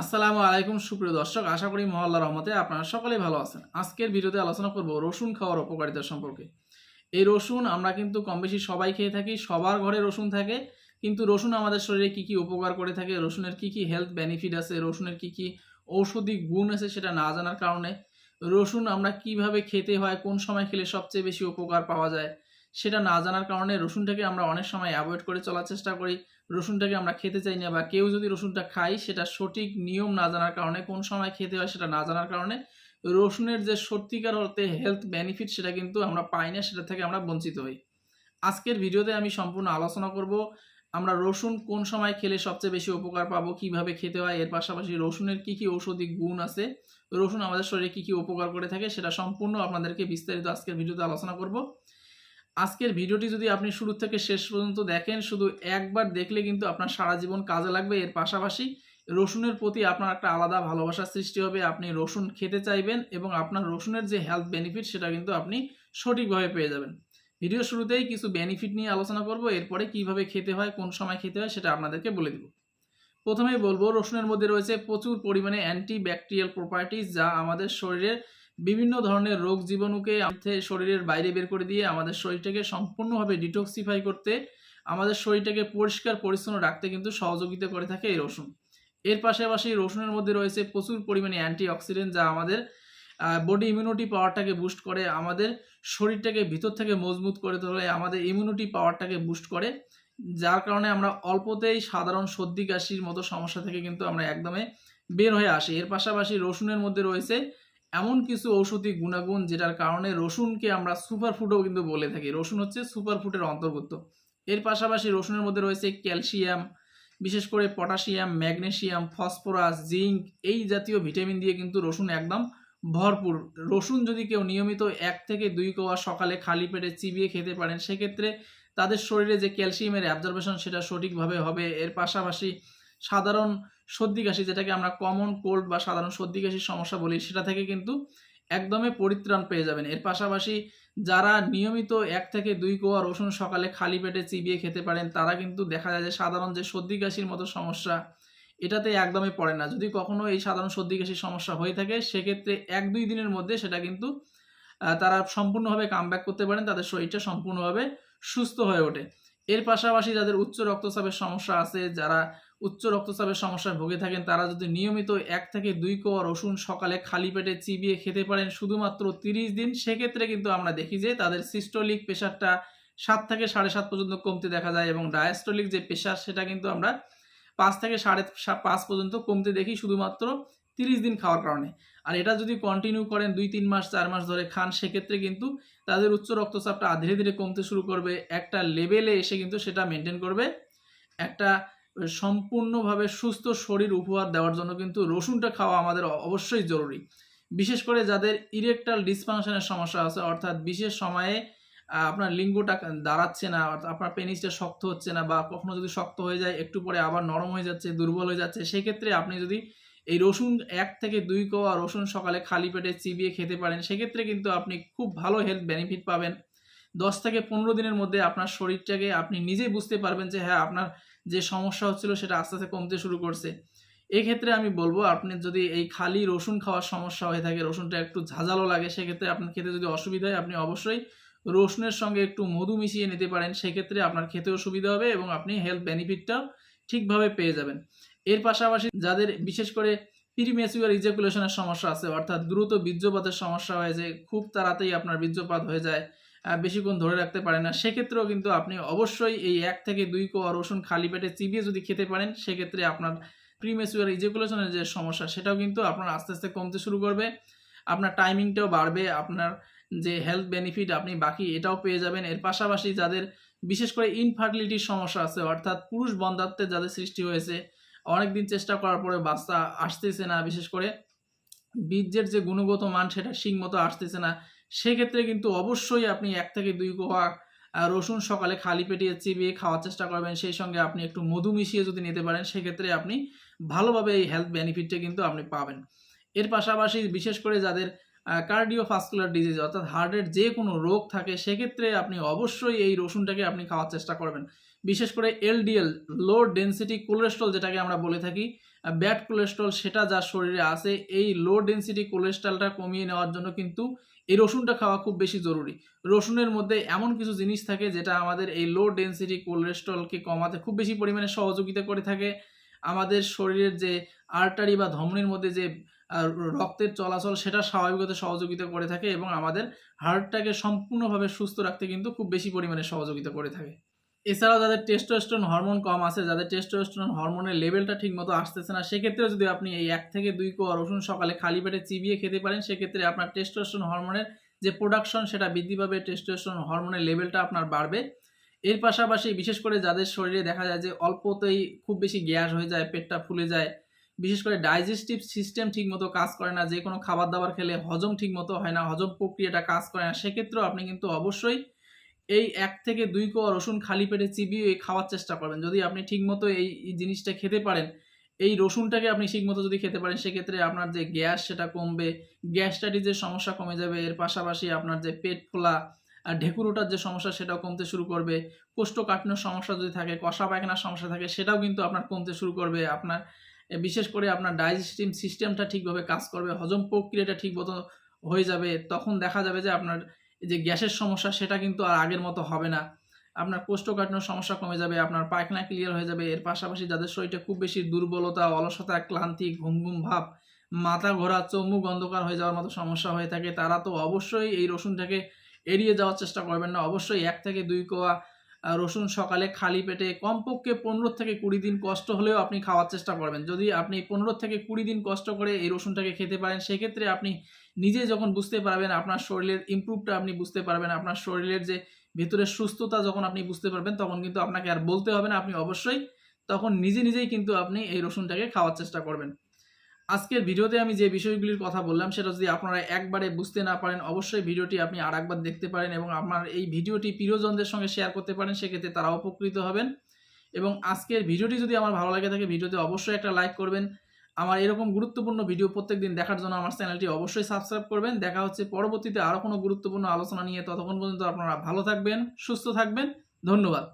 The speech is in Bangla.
আসসালামু আলাইকুম, সুপ্রিয় দর্শক। আশা করি মহল্লা রহমতে আপনারা সকলেই ভালো আছেন। আজকের ভিডিওতে আলোচনা করব রসুন খাওয়ার উপকারিতা সম্পর্কে। এই রসুন আমরা কিন্তু কম বেশি সবাই খেয়ে থাকি, সবার ঘরে রসুন থাকে, কিন্তু রসুন আমাদের শরীরে কি কি উপকার করে থাকে, রসুনের কি কি হেলথ বেনিফিট আছে, রসুনের কি কি ঔষধি গুণ আছে সেটা না জানার কারণে রসুন আমরা কীভাবে খেতে হয়, কোন সময় খেলে সবচেয়ে বেশি উপকার পাওয়া যায় সেটা না জানার কারণে রসুনটাকে আমরা অনেক সময় অ্যাভয়েড করে চলার চেষ্টা করি। রসুনটাকে আমরা খেতে চাই না বা কেউ যদি রসুনটা খাই সেটা সঠিক নিয়ম না জানার কারণে, কোন সময় খেতে হয় সেটা না জানার কারণে, রসুনের যে সত্যিকার অর্থে হেলথ বেনিফিট সেটা কিন্তু আমরা পাই না, সেটা থেকে আমরা বঞ্চিত হই। আজকের ভিডিওতে আমি সম্পূর্ণ আলোচনা করব, আমরা রসুন কোন সময় খেলে সবচেয়ে বেশি উপকার পাবো, কীভাবে খেতে হয়, এর পাশাপাশি রসুনের কি কি ঔষধি গুণ আছে, রসুন আমাদের শরীরে কি কি উপকার করে থাকে, সেটা সম্পূর্ণ আপনাদেরকে বিস্তারিত আজকের ভিডিওতে আলোচনা করব। আজকের ভিডিওটি যদি আপনি শুরু থেকে শেষ পর্যন্ত দেখেন, শুধু একবার দেখলে কিন্তু আপনার সারা জীবন কাজে লাগবে। এর পাশাপাশি রসুনের প্রতি আপনার একটা আলাদা ভালোবাসার সৃষ্টি হবে। আপনি রসুন খেতে চাইবেন এবং আপনার রসুনের যে হেলথ বেনিফিট সেটা কিন্তু আপনি সঠিকভাবে পেয়ে যাবেন। ভিডিও শুরুতেই কিছু বেনিফিট নিয়ে আলোচনা করব। এরপরে কীভাবে খেতে হয়, কোন সময় খেতে হয়, সেটা আপনাদেরকে বলে দিব। প্রথমেই বলব, রসুনের মধ্যে রয়েছে প্রচুর পরিমাণে অ্যান্টি ব্যাকটেরিয়াল প্রপার্টিজ যা আমাদের শরীরের বিভিন্ন ধরনের রোগ জীবাণুকে শরীরের বাইরে বের করে দিয়ে আমাদের শরীরটাকে সম্পূর্ণভাবে ডিটক্সিফাই করতে, আমাদের শরীরটাকে পরিষ্কার, পরিচ্ছন্ন রাখতে কিন্তু সহযোগিতা করে থাকে এই রসুন। এর পাশাপাশি রসুনের মধ্যে রয়েছে প্রচুর পরিমাণে অ্যান্টি অক্সিডেন্ট যা আমাদের বডি ইমিউনিটি পাওয়ারটাকে বুস্ট করে, আমাদের শরীরটাকে ভিতর থেকে মজবুত করে তোলে, আমাদের ইমিউনিটি পাওয়ারটাকে বুস্ট করে, যার কারণে আমরা অল্পতেই সাধারণ সর্দি, কাশির মতো সমস্যা থেকে কিন্তু আমরা একদমে বের হয়ে আসি। এর পাশাপাশি রসুনের মধ্যে রয়েছে এমন কিছু ঔষধি গুণাগুণ যেটার কারণে রসুনকে আমরা সুপার ফুডও কিন্তু বলে থাকি। রসুন হচ্ছে সুপার ফুডের অন্তর্ভুক্ত। এর পাশাপাশি রসুনের মধ্যে রয়েছে ক্যালসিয়াম, বিশেষ করে পটাশিয়াম, ম্যাগনেসিয়াম, ফসফরাস, জিঙ্ক এই জাতীয় ভিটামিন দিয়ে কিন্তু রসুন একদম ভরপুর। রসুন যদি কেউ নিয়মিত এক থেকে দুই কোয়া সকালে খালি পেটে চিবিয়ে খেতে পারেন, সেক্ষেত্রে তাদের শরীরে যে ক্যালসিয়ামের অ্যাবজর্বেশন সেটা সঠিকভাবে হবে। এর পাশাপাশি সাধারণ সর্দি কাশি যেটাকে আমরা কমন কোল্ড বা সাধারণ সর্দি কাশির সমস্যা বলি, সেটা থেকে কিন্তু একদমই পরিত্রাণ পেয়ে যাবেন। এর পাশাপাশি যারা নিয়মিত এক থেকে দুই কোয়া রসুন সকালে খালি পেটে চিবিয়ে খেতে পারেন, তারা কিন্তু দেখা যায় যে সাধারণ যে সর্দি কাশির মতো সমস্যা, এটাতে একদমই পড়ে না। যদি কখনো এই সাধারণ সর্দি কাশির সমস্যা হয়ে থাকে, সেক্ষেত্রে এক দুই দিনের মধ্যে সেটা কিন্তু তারা সম্পূর্ণভাবে কাম করতে পারেন, তাদের শরীরটা সম্পূর্ণভাবে সুস্থ হয়ে ওঠে। এর পাশাপাশি যাদের উচ্চ রক্তচাপের সমস্যা আছে, যারা উচ্চ রক্তচাপের সমস্যায় ভুগে থাকেন। তারা যদি নিয়মিত এক থেকে দুই কোয়া রসুন সকালে খালি পেটে চিবিয়ে খেতে পারেন শুধুমাত্র তিরিশ দিন, সেক্ষেত্রে কিন্তু আমরা দেখি যে তাদের সিস্টোলিক প্রেশারটা সাত থেকে সাড়ে সাত পর্যন্ত কমতে দেখা যায় এবং ডায়াস্টোলিক যে প্রেশার, সেটা কিন্তু আমরা পাঁচ থেকে সাড়ে পাঁচ পর্যন্ত কমতে দেখি শুধুমাত্র তিরিশ দিন খাওয়ার কারণে। আর এটা যদি কন্টিনিউ করেন দুই, তিন মাস, চার মাস ধরে খান, সেক্ষেত্রে কিন্তু তাদের উচ্চ রক্তচাপটা ধীরে ধীরে কমতে শুরু করবে। একটা লেভেলে এসে কিন্তু সেটা মেনটেন করবে। একটা সম্পূর্ণভাবে সুস্থ শরীর উপহার দেওয়ার জন্য কিন্তু রসুনটা খাওয়া আমাদের অবশ্যই জরুরি। বিশেষ করে যাদের ইরেকটাল ডিসফাংশনের সমস্যা আছে, অর্থাৎ বিশেষ সময়ে আপনার লিঙ্গটা দাঁড়াচ্ছে না আপনার পেনিসটা শক্ত হচ্ছে না বা কখনো যদি শক্ত হয়ে যায়, একটু পরে আবার নরম হয়ে যাচ্ছে, দুর্বল হয়ে যাচ্ছে, সেক্ষেত্রে আপনি যদি এই রসুন এক থেকে দুই কোয়া রসুন সকালে খালি পেটে চিবিয়ে খেতে পারেন, সেক্ষেত্রে কিন্তু আপনি খুব ভালো হেলথ বেনিফিট পাবেন। দশ থেকে পনেরো দিনের মধ্যে আপনার শরীরটাকে আপনি নিজেই বুঝতে পারবেন যে হ্যাঁ আপনার যে সমস্যা হচ্ছিল সেটা আস্তে আস্তে কমতে শুরু করছে। এক্ষেত্রে আমি বলব, আপনি যদি এই খালি রসুন খাওয়ার সমস্যা হয়ে থাকে, রসুনটা একটু ঝাঁঝালো লাগে, সেক্ষেত্রে আপনার খেতে যদি অসুবিধা হয়, আপনি অবশ্যই রসুনের সঙ্গে একটু মধু মিশিয়ে নিতে পারেন। সেক্ষেত্রে আপনার খেতেও সুবিধা হবে এবং আপনি হেলথ বেনিফিটটাও ঠিকভাবে পেয়ে যাবেন। এর পাশাপাশি যাদের বিশেষ করে প্রিমেচুয়ার ইজাকুলেশনের সমস্যা আছে, অর্থাৎ দ্রুত বীর্যপাতের সমস্যা হয়ে যায়, খুব তাড়াতাড়ি আপনার বীর্যপাত হয়ে যায় বেশিক্ষণ ধরে রাখতে পারে না। সেক্ষেত্রেও কিন্তু আপনি অবশ্যই এই এক থেকে দুই কোয়া রসুন খালি পেটে চিবিয়ে যদি খেতে পারেন, সেক্ষেত্রে আপনার প্রিমেচুয়ার ইজেকুলেশনের যে সমস্যা, সেটাও কিন্তু আপনার আস্তে আস্তে কমতে শুরু করবে। আপনার টাইমিংটাও বাড়বে, আপনার যে হেলথ বেনিফিট আপনি বাকি এটাও পেয়ে যাবেন। এর পাশাপাশি যাদের বিশেষ করে ইনফার্টিলিটির সমস্যা আছে, অর্থাৎ পুরুষ বন্ধাত্বের যাদের সৃষ্টি হয়েছে অনেক দিন চেষ্টা করার পরে বাচ্চা আসতেছে না বিশেষ করে। বীর্যের যে গুণগত মান, সেটা ঠিক মতো আসতেছে না। সেক্ষেত্রে কিন্তু অবশ্যই আপনি এক থেকে দুই কোয়া রসুন সকালে খালি পেটিয়ে চিবিয়ে খাওয়ার চেষ্টা করবেন। সেই সঙ্গে আপনি একটু মধু মিশিয়ে যদি নিতে পারেন, সেক্ষেত্রে আপনি ভালোভাবে এই হেলথ বেনিফিটটা কিন্তু আপনি পাবেন। এর পাশাপাশি বিশেষ করে যাদের কার্ডিওফাস্কুলার ডিজিজ অর্থাৎ হার্টের যে কোনো রোগ থাকে, সেক্ষেত্রে আপনি অবশ্যই এই রসুনটাকে আপনি খাওয়ার চেষ্টা করবেন। বিশেষ করে এলডিএল লো ডেন্সিটি কোলেস্ট্রল যেটাকে আমরা বলে থাকি ব্যাড কোলেস্ট্রল সেটা যার শরীরে আছে, এই লো ডেন্সিটি কোলেস্ট্রলটা কমিয়ে নেওয়ার জন্য কিন্তু এই রসুনটা খাওয়া খুব বেশি জরুরি। রসুনের মধ্যে এমন কিছু জিনিস থাকে যেটা আমাদের এই লো ডেন্সিটি কোলেস্ট্রলকে কমাতে খুব বেশি পরিমাণে সহযোগিতা করে থাকে। আমাদের শরীরের যে আর্টারি বা ধমনির মধ্যে যে রক্তের চলাচল সেটা স্বাভাবিক হতে সহযোগিতা করে থাকে এবং আমাদের হার্টটাকে সম্পূর্ণভাবে সুস্থ রাখতে কিন্তু খুব বেশি পরিমাণে সহযোগিতা করে থাকে। এছাড়াও যাদের টেস্টোস্টেরন হরমোন কম আছে, যাদের টেস্টোস্টেরন হরমোনের লেভেলটা ঠিকমতো আসতেছে না সেক্ষেত্রে যদি আপনি এই এক থেকে দুই কোয়া রসুন সকালে খালি পেটে চিবিয়ে খেতে পারেন, সেক্ষেত্রে আপনার টেস্টোস্টেরন হরমোনের যে প্রোডাকশন সেটা বৃদ্ধি পাবে টেস্টোস্টেরন হরমোনের লেভেলটা আপনার বাড়বে। এর পাশাপাশি বিশেষ করে যাদের শরীরে দেখা যায় যে অল্পতেই খুব বেশি গ্যাস হয়ে যায়, পেটটা ফুলে যায়, বিশেষ করে ডাইজেস্টিভ সিস্টেম ঠিকমতো কাজ করে না, যে কোনো খাবার দাবার খেলে হজম ঠিকমতো হয় না, হজম প্রক্রিয়াটা কাজ করে না, সেক্ষেত্রেও আপনি কিন্তু অবশ্যই এই এক থেকে দুই কোয়া রসুন খালি পেটে চিবিয়ে খাওয়ার চেষ্টা করবেন। যদি আপনি ঠিকমতো এই জিনিসটা খেতে পারেন, এই রসুনটাকে আপনি ঠিকমতো যদি খেতে পারেন, সেক্ষেত্রে আপনার যে গ্যাস সেটা কমবে গ্যাস্ট্রাইটিসের সমস্যা কমে যাবে, এর পাশাপাশি আপনার যে পেট ফোলা আর ঢেকুর ওঠার যে সমস্যা সেটাও কমতে শুরু করবে। কোষ্ঠকাঠিন্যর সমস্যা যদি থাকে, কষা পায়খানার সমস্যা থাকে, সেটাও কিন্তু আপনার কমতে শুরু করবে। আপনার বিশেষ করে আপনার ডাইজেস্টিভ সিস্টেমটা ঠিকভাবে কাজ করবে, হজম প্রক্রিয়াটা ঠিক মতো হয়ে যাবে। তখন দেখা যাবে যে আপনার যে গ্যাসের সমস্যা, সেটা কিন্তু আর আগের মতো হবে না। আপনার কোষ্ঠকাঠিন্য সমস্যা কমে যাবে, আপনার পায়খানা ক্লিয়ার হয়ে যাবে। এর পাশাপাশি যাদের শরীরটা খুব বেশি দুর্বলতা, অলসতা, ক্লান্তি ঘুম ঘুম ভাব, মাথা ঘোরা চমুক অন্ধকার হয়ে যাওয়ার মতো সমস্যা হয়ে থাকে, তারা তো অবশ্যই এই রসুনটাকে এড়িয়ে যাওয়ার চেষ্টা করবেন না। অবশ্যই এক থেকে দুই কোয়া রসুন সকালে খালি পেটে কমপক্ষে পনেরো থেকে কুড়ি দিন কষ্ট হলেও আপনি খাওয়ার চেষ্টা করবেন। যদি আপনি পনেরো থেকে কুড়ি দিন কষ্ট করে এই রসুনটাকে খেতে পারেন, সেক্ষেত্রে আপনি নিজে যখন বুঝতে পারবেন আপনার শরীরের ইমপ্রুভটা আপনি বুঝতে পারবেন, আপনার শরীরের যে ভেতরের সুস্থতা যখন আপনি বুঝতে পারবেন, তখন কিন্তু আপনাকে আর বলতে হবে না, আপনি অবশ্যই তখন নিজে নিজেই কিন্তু আপনি এই রসুনটাকে খাওয়ার চেষ্টা করবেন। আজকের ভিডিওতে আমি যে বিষয়গুলির কথা বললাম, সেটা যদি আপনারা একবারে বুঝতে না পারেন, অবশ্যই ভিডিওটি আপনি আর একবার দেখতে পারেন এবং আপনার এই ভিডিওটি প্রিয়জনদের সঙ্গে শেয়ার করতে পারেন, সেক্ষেত্রে তারা উপকৃত হবেন। এবং আজকের ভিডিওটি যদি আমার ভালো লাগে থাকে, ভিডিওতে অবশ্যই একটা লাইক করবেন। আমার এরকম গুরুত্বপূর্ণ ভিডিও প্রত্যেকদিন দেখার জন্য আমার চ্যানেলটি অবশ্যই সাবস্ক্রাইব করবেন। দেখা হচ্ছে পরবর্তীতে আরও কোনো গুরুত্বপূর্ণ আলোচনা নিয়ে। ততক্ষণ পর্যন্ত আপনারা ভালো থাকবেন, সুস্থ থাকবেন। ধন্যবাদ।